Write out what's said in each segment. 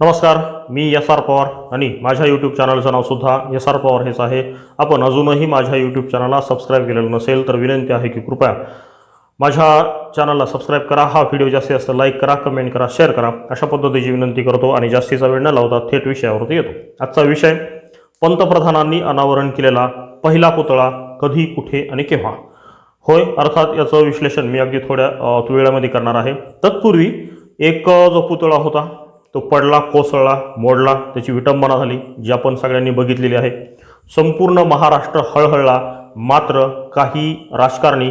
नमस्कार मी S R Pawar आणि माझ्या यूट्यूब चॅनलचं नावसुद्धा एस आर पवार हेच आहे. आपण अजूनही माझ्या यूट्यूब चॅनलला सबस्क्राईब केलेलं नसेल तर विनंती आहे की कृपया माझ्या चॅनलला सबस्क्राईब करा. हा व्हिडिओ जास्तीत जास्त लाईक करा कमेंट करा शेअर करा. अशा पद्धतीची विनंती करतो आणि जास्तीचा वेळ न लावता थेट विषयावरती येतो. आजचा विषय पंतप्रधानांनी अनावरण केलेला पहिला पुतळा कधी कुठे आणि केव्हा? होय अर्थात याचं विश्लेषण मी अगदी थोड्या वेळामध्ये करणार आहे. तत्पूर्वी एक जो पुतळा होता तो पडला कोसळला मोडला त्याची विटंबना झाली जी आपण सगळ्यांनी बघितलेली आहे. संपूर्ण महाराष्ट्र हळहळला मात्र काही राजकारणी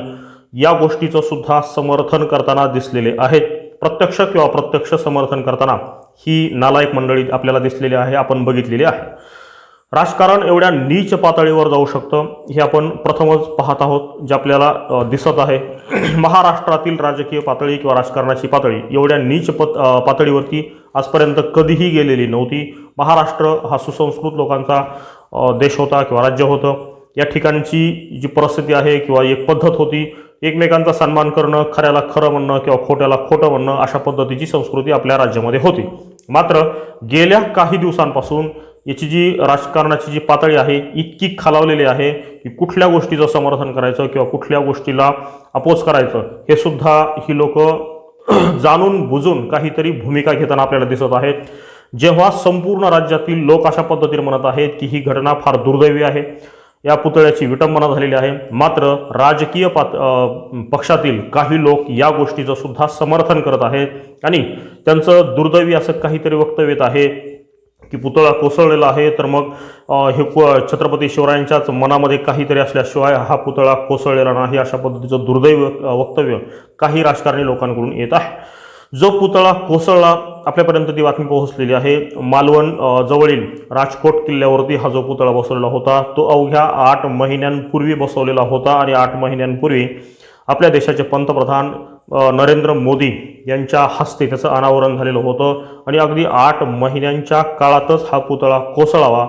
या गोष्टीचं सुद्धा समर्थन करताना दिसलेले आहेत. प्रत्यक्ष किंवा अप्रत्यक्ष समर्थन करताना ही नालायक मंडळी आपल्याला दिसलेली आहे आपण बघितलेली आहे. राजकारण एवढ्या नीच पातळीवर जाऊ शकतं हे आपण प्रथमच पाहत आहोत जे आपल्याला दिसत आहे. महाराष्ट्रातील राजकीय पातळी किंवा राजकारणाची पातळी एवढ्या नीच पत पातळीवरती आजपर्यंत कधीही गेलेली नव्हती. महाराष्ट्र हा सुसंस्कृत लोकांचा देश होता किंवा राज्य होतं. या ठिकाणची जी परिस्थिती आहे किंवा एक पद्धत होती एकमेकांचा सन्मान करणं खऱ्याला खरं म्हणणं किंवा खोट्याला खोटं म्हणणं अशा पद्धतीची संस्कृती आपल्या राज्यामध्ये होती. मात्र गेल्या काही दिवसांपासून याची जी राजकारणाची जी पातळी आहे इतकी खालावलेली आहे की कुठल्या गोष्टीचं समर्थन करायचं किंवा कुठल्या गोष्टीला अपोज करायचं हे सुद्धा ही लोक जाणून बुजून काहीतरी भूमिका घेताना आपल्याला दिसत आहेत. जेव्हा संपूर्ण राज्यातील लोक अशा पद्धतीने म्हणत आहेत की ही घटना फार दुर्दैवी आहे या पुतळ्याची विटंबना झालेली आहे मात्र राजकीय पात पक्षातील काही लोक या गोष्टीचं सुद्धा समर्थन करत आहेत आणि त्यांचं दुर्दैवी असं काहीतरी वक्तव्य आहे की पुतळा कोसळलेला आहे तर मग हे छत्रपती शिवरायांच्याच मनामध्ये काहीतरी असल्याशिवाय हा पुतळा कोसळलेला नाही अशा पद्धतीचं दुर्दैव वक्तव्य काही राजकारणी लोकांकडून येत आहे. जो पुतळा कोसळला आपल्यापर्यंत ती बातमी पोहोचलेली आहे. मालवण जवळील राजकोट किल्ल्यावरती हा जो पुतळा बसवलेला होता तो अवघ्या आठ महिन्यांपूर्वी बसवलेला होता आणि आठ महिन्यांपूर्वी आपल्या देशाचे पंतप्रधान नरेंद्र मोदी यांच्या हस्ते त्याचं अनावरण झालेलं होतं. आणि अगदी आठ महिन्यांच्या काळातच हा पुतळा कोसळावा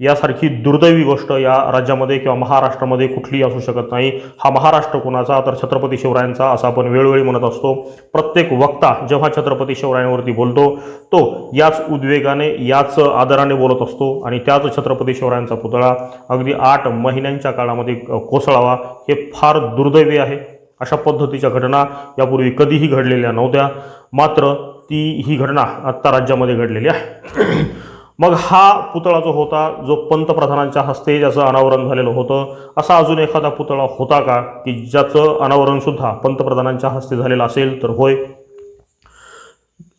यासारखी दुर्दैवी गोष्ट या राज्यामध्ये किंवा महाराष्ट्रामध्ये कुठलीही असू शकत नाही. हा महाराष्ट्र कोणाचा? तर छत्रपती शिवरायांचा असं आपण वेळोवेळी म्हणत असतो. प्रत्येक वक्ता जेव्हा छत्रपती शिवरायांवरती बोलतो तो याच उद्वेगाने याच आदराने बोलत असतो आणि त्याच छत्रपती शिवरायांचा पुतळा अगदी आठ महिन्यांच्या काळामध्ये कोसळावा हे फार दुर्दैवी आहे. अशा पद्धतीच्या घटना यापूर्वी कधीही घडलेल्या नव्हत्या. मात्र ती ही घटना आत्ता राज्यामध्ये घडलेली आहे. मग हा पुतळा जो होता जो पंतप्रधानांच्या हस्ते ज्याचं अनावरण झालेलं होतं असा अजून एखादा पुतळा होता का? की ज्याचं अनावरण सुद्धा पंतप्रधानांच्या हस्ते झालेलं असेल तर होय.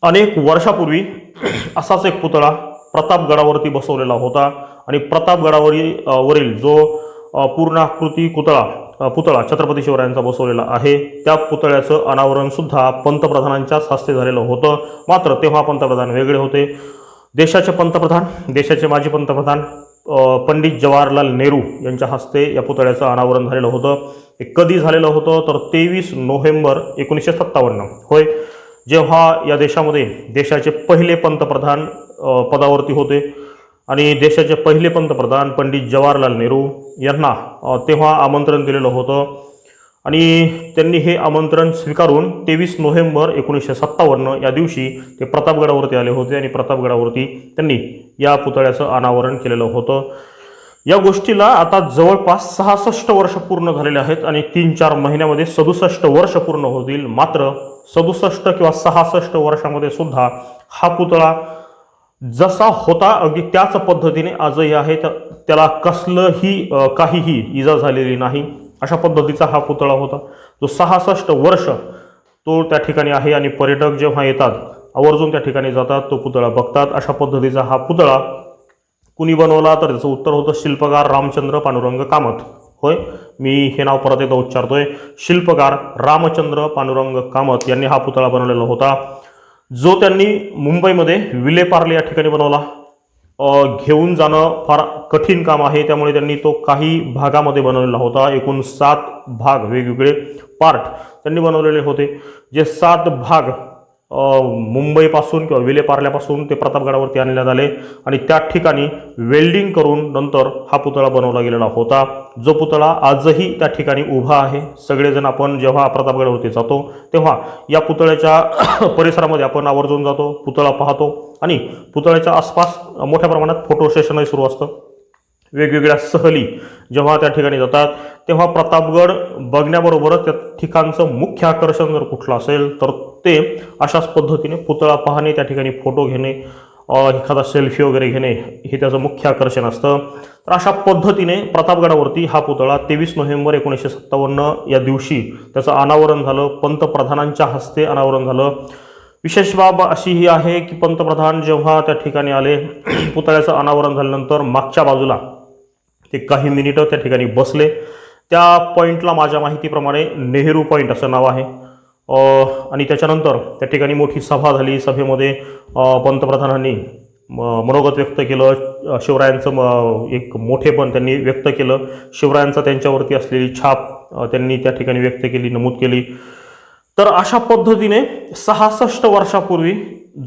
अनेक वर्षापूर्वी असाच एक पुतळा प्रतापगडावरती बसवलेला होता आणि प्रतापगडावरील वरील जो पूर्णाकृती पुतळा पुतळा छत्रपती शिवरायांचा बसवलेला आहे. त्या पुतळ्याचं अनावरणसुद्धा पंतप्रधानांच्याच हस्ते झालेलं होतं. मात्र तेव्हा पंतप्रधान वेगळे होते. देशाचे पंतप्रधान देशाचे माजी पंतप्रधान पंडित जवाहरलाल नेहरू यांच्या हस्ते या पुतळ्याचं अनावरण झालेलं होतं. हे कधी झालेलं होतं? तर तेवीस नोव्हेंबर एकोणीसशे सत्तावन्न. होय. जेव्हा या देशामध्ये देशाचे पहिले पंतप्रधान पदावरती होते आणि देशाचे पहिले पंतप्रधान पंडित जवाहरलाल नेहरू यांना तेव्हा आमंत्रण दिलेलं होतं. आणि त्यांनी हे आमंत्रण स्वीकारून तेवीस नोव्हेंबर एकोणीसशे सत्तावन्न या दिवशी ते प्रतापगडावरती आले होते आणि प्रतापगडावरती त्यांनी या पुतळ्याचं अनावरण केलेलं होतं. या गोष्टीला आता जवळपास सहासष्ट वर्ष पूर्ण झालेले आहेत आणि तीन चार महिन्यामध्ये सदुसष्ट वर्ष पूर्ण होतील. मात्र सदुसष्ट किंवा सहासष्ट वर्षामध्ये सुद्धा हा पुतळा जसा होता अगदी त्याच पद्धतीने आजही आहे त्याला कसलंही काहीही इजा झालेली नाही. अशा पद्धतीचा हा पुतळा होता. जो सहासष्ट वर्ष तो त्या ठिकाणी आहे आणि पर्यटक जेव्हा येतात आवर्जून त्या ठिकाणी जातात तो पुतळा बघतात. अशा पद्धतीचा हा पुतळा कुणी बनवला तर त्याचं उत्तर होतं शिल्पकार रामचंद्र पांडुरंग कामत. होय? मी हे नाव परत एकदा उच्चारतोय. शिल्पकार रामचंद्र पांडुरंग कामत यांनी हा पुतळा बनवलेला होता. जो त्यांनी मुंबईमध्ये विलेपार्ले या ठिकाणी बनवला घेऊन जाणं फार कठीण काम आहे. त्यामुळे त्यांनी तो काही भागामध्ये बनवलेला होता. एकूण सात भाग वेगवेगळे पार्ट त्यांनी बनवलेले होते. जे सात भाग मुंबईपासून किंवा विलेपार्ल्यापासून ते प्रतापगडावरती आणण्यात आले. आणि त्या ठिकाणी वेल्डिंग करून नंतर हा पुतळा बनवला गेलेला होता. जो पुतळा आजही त्या ठिकाणी उभा आहे. सगळेजण आपण जेव्हा प्रतापगडावरती जातो तेव्हा या पुतळ्याच्या परिसरामध्ये आपण आवर्जून जातो पुतळा पाहतो. आणि पुतळ्याच्या आसपास मोठ्या प्रमाणात फोटो सेशनही सुरू असतं. वेगवेगळ्या सहली जेव्हा त्या ठिकाणी जातात तेव्हा प्रतापगड बघण्याबरोबरच त्या ठिकाणचं मुख्य आकर्षण जर कुठलं असेल तर ते अशाच पद्धतीने पुतळा पाहणे त्या ठिकाणी फोटो घेणे एखादा सेल्फी वगैरे घेणे हे त्याचं मुख्य आकर्षण असतं. तर अशा पद्धतीने प्रतापगडावरती हा पुतळा तेवीस नोव्हेंबर एकोणीसशे सत्तावन्न या दिवशी त्याचं अनावरण झालं पंतप्रधानांच्या हस्ते अनावरण झालं. विशेष बाब अशी ही आहे की पंतप्रधान जेव्हा त्या ठिकाणी आले पुतळ्याचं अनावरण झाल्यानंतर मागच्या बाजूला ते काही मिनिटं त्या ठिकाणी बसले. त्या पॉईंटला माझ्या माहितीप्रमाणे नेहरू पॉईंट असं नाव आहे. आणि त्याच्यानंतर त्या ठिकाणी मोठी सभा झाली. सभेमध्ये पंतप्रधानांनी म- मनोगत व्यक्त केलं. शिवरायांचं म- एक मोठेपण त्यांनी व्यक्त केलं. शिवरायांचा त्यांच्यावरती असलेली छाप त्यांनी त्या ठिकाणी व्यक्त केली नमूद केली. तर अशा पद्धतीने सहासष्ट वर्षापूर्वी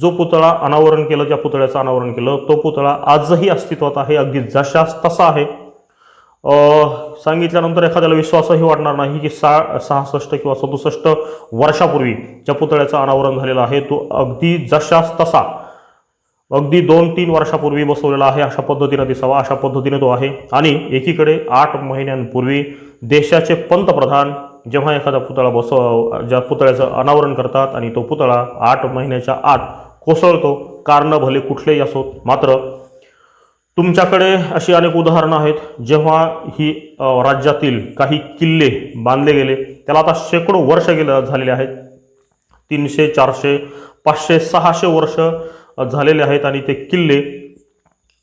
जो पुतळा अनावरण केलं ज्या पुतळ्याचं अनावरण केलं तो पुतळा आजही अस्तित्वात आहे. अगदी जशास तसा आहे. सांगितल्यानंतर एखाद्याला विश्वासही वाटणार नाही की सा सहासष्ट किंवा सदुसष्ट वर्षापूर्वी ज्या पुतळ्याचं अनावरण झालेलं आहे तो अगदी जशास तसा अगदी दोन तीन वर्षापूर्वी बसवलेला आहे अशा पद्धतीने दिसावा अशा पद्धतीने तो आहे. आणि एकीकडे आठ महिन्यांपूर्वी देशाचे पंतप्रधान जेव्हा एखादा पुतळा बसव ज्या पुतळ्याचं अनावरण करतात आणि तो पुतळा आठ महिन्याच्या आत कोसळतो कारणं भले कुठलेही असोत मात्र तुमच्याकडे अशी अनेक उदाहरणं आहेत. जेव्हा ही राज्यातील काही किल्ले बांधले गेले त्याला आता शेकडो वर्ष गेलं झालेले आहेत. तीनशे चारशे पाचशे सहाशे वर्ष झालेले आहेत आणि ते किल्ले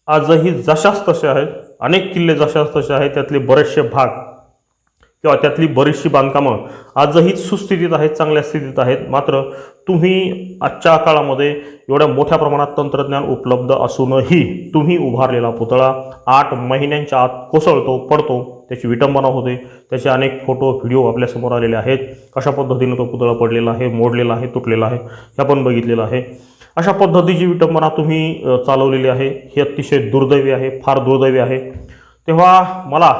आजही जशाच तसे आहेत. अनेक किल्ले जशाच तसे आहेत त्यातले बरेचसे भाग किंवा त्यातली बरीचशी बांधकामं आजही सुस्थितीत आहेत चांगल्या स्थितीत आहेत. मात्र तुम्ही आजच्या काळामध्ये एवढ्या मोठ्या प्रमाणात तंत्रज्ञान उपलब्ध असूनही तुम्ही उभारलेला पुतळा आठ महिन्यांच्या आत कोसळतो पडतो. त्याची विटंबना होते. त्याचे अनेक फोटो व्हिडिओ आपल्यासमोर आलेले आहेत. कशा पद्धतीने तो पुतळा पडलेला आहे मोडलेला आहे तुटलेला आहे. हे आपण बघितलेलं आहे. अशा पद्धतीची विटंबना तुम्ही चालवलेली आहे. हे अतिशय दुर्दैवी आहे फार दुर्दैवी आहे. तेव्हा मला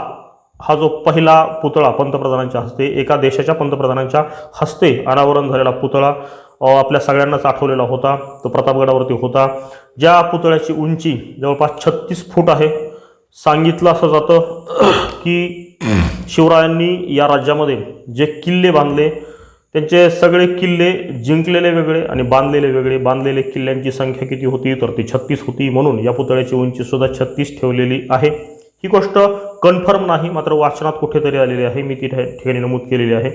हा जो पहिला पुतळा पंतप्रधानांच्या हस्ते एका देशाच्या पंतप्रधानांच्या हस्ते अनावरण झालेला पुतळा आपल्या सगळ्यांनाच आठवलेला होता. तो प्रतापगडावरती होता. ज्या पुतळ्याची उंची जवळपास छत्तीस फूट आहे सांगितलं असं जातं की शिवरायांनी या राज्यामध्ये जे किल्ले बांधले त्यांचे सगळे किल्ले जिंकलेले वेगळे आणि बांधलेले वेगळे. बांधलेले किल्ल्यांची संख्या किती होती? तर ती छत्तीस होती. म्हणून या पुतळ्याची उंची सुद्धा छत्तीस ठेवलेली आहे. ही गोष्ट कन्फर्म नाही मात्र वाचनात कुठेतरी आलेली आहे. मी ती ठिकाणी नमूद केलेली आहे.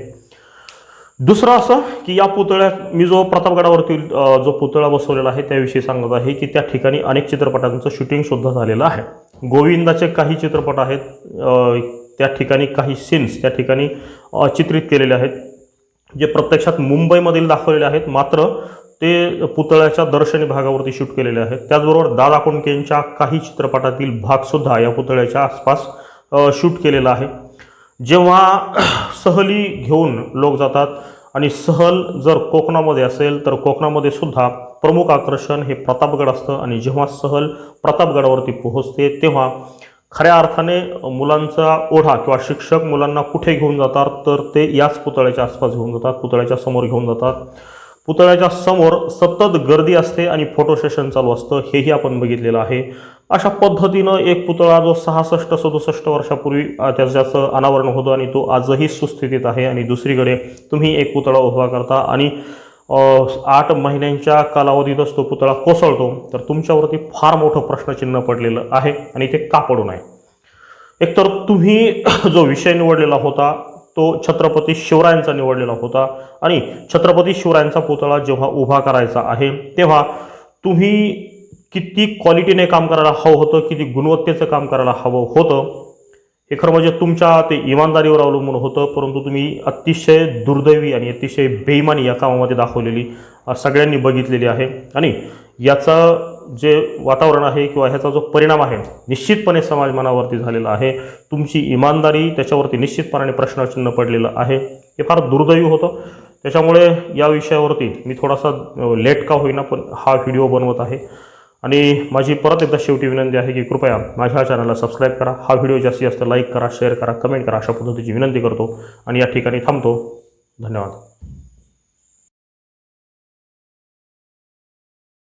दुसरं असं की या पुतळ्यात मी जो प्रतापगडावरती जो पुतळा बसवलेला आहे त्याविषयी सांगत आहे की त्या ठिकाणी अनेक चित्रपटांचं शूटिंग सुद्धा झालेलं आहे. गोविंदाचे काही चित्रपट आहेत त्या ठिकाणी काही सीन्स त्या ठिकाणी चित्रित केलेले आहेत जे प्रत्यक्षात मुंबईमधील दाखवलेले आहेत. मात्र ते पुतळ्याच्या दर्शनी भागावरती शूट केलेले आहेत. त्याचबरोबर दादा कोंडकेंच्या काही चित्रपटातील भागसुद्धा या पुतळ्याच्या आसपास शूट केलेलं आहे. जेव्हा सहली घेऊन लोक जातात आणि सहल जर कोकणामध्ये असेल तर कोकणामध्ये सुद्धा प्रमुख आकर्षण हे प्रतापगड असतं. आणि जेव्हा सहल प्रतापगडावरती पोहोचते तेव्हा खऱ्या अर्थाने मुलांचा ओढा किंवा शिक्षक मुलांना कुठे घेऊन जातात तर ते याच पुतळ्याच्या आसपास घेऊन जातात पुतळ्याच्या समोर घेऊन जातात. पुतळ्याच्या समोर सतत गर्दी असते आणि फोटो सेशन चालू असतं. हेही आपण बघितलेलं आहे. अशा पद्धतीनं एक पुतळा जो सहासष्ट सदुसष्ट वर्षापूर्वी त्याच्याचं अनावरण होतं आणि तो आजही सुस्थितीत आहे आणि दुसरीकडे तुम्ही एक पुतळा उभा करता आणि आठ महिन्यांच्या कालावधीतच तो पुतळा कोसळतो तर तुमच्यावरती फार मोठं प्रश्नचिन्ह पडलेलं आहे आणि ते का पडू नये? एकतर तुम्ही जो विषय निवडलेला होता तो छत्रपती शिवरायांचा निवडलेला होता आणि छत्रपती शिवरायांचा पुतळा जेव्हा उभा करायचा आहे तेव्हा तुम्ही किती क्वालिटीने काम करायला हवं होतं किती गुणवत्तेचं काम करायला हवं होतं हे खरं म्हणजे तुमच्या ते इमानदारीवर अवलंबून होतं परंतु तुम्ही अतिशय दुर्दैवी आणि अतिशय बेईमानी या कामामध्ये दाखवलेली सगळ्यांनी बघितलेली आहे. आणि याचं जे वातावरण आहे किंवा ह्याचा जो परिणाम आहे निश्चितपणे समाज मनावरती झालेला आहे. तुमची इमानदारी त्याच्यावरती निश्चितपणाने प्रश्नचिन्ह पडलेलं आहे. हे फार दुर्दैवी होतं. त्याच्यामुळे या विषयावरती मी थोडासा लेट का होईना पण हा व्हिडिओ बनवत आहे. आणि माझी परत एकदा शेवटी विनंती आहे की कृपया माझ्या चॅनलला सबस्क्राईब करा. हा व्हिडिओ जास्तीत जास्त लाईक करा शेअर करा कमेंट करा अशा पद्धतीची विनंती करतो. आणि या ठिकाणी थांबतो. धन्यवाद.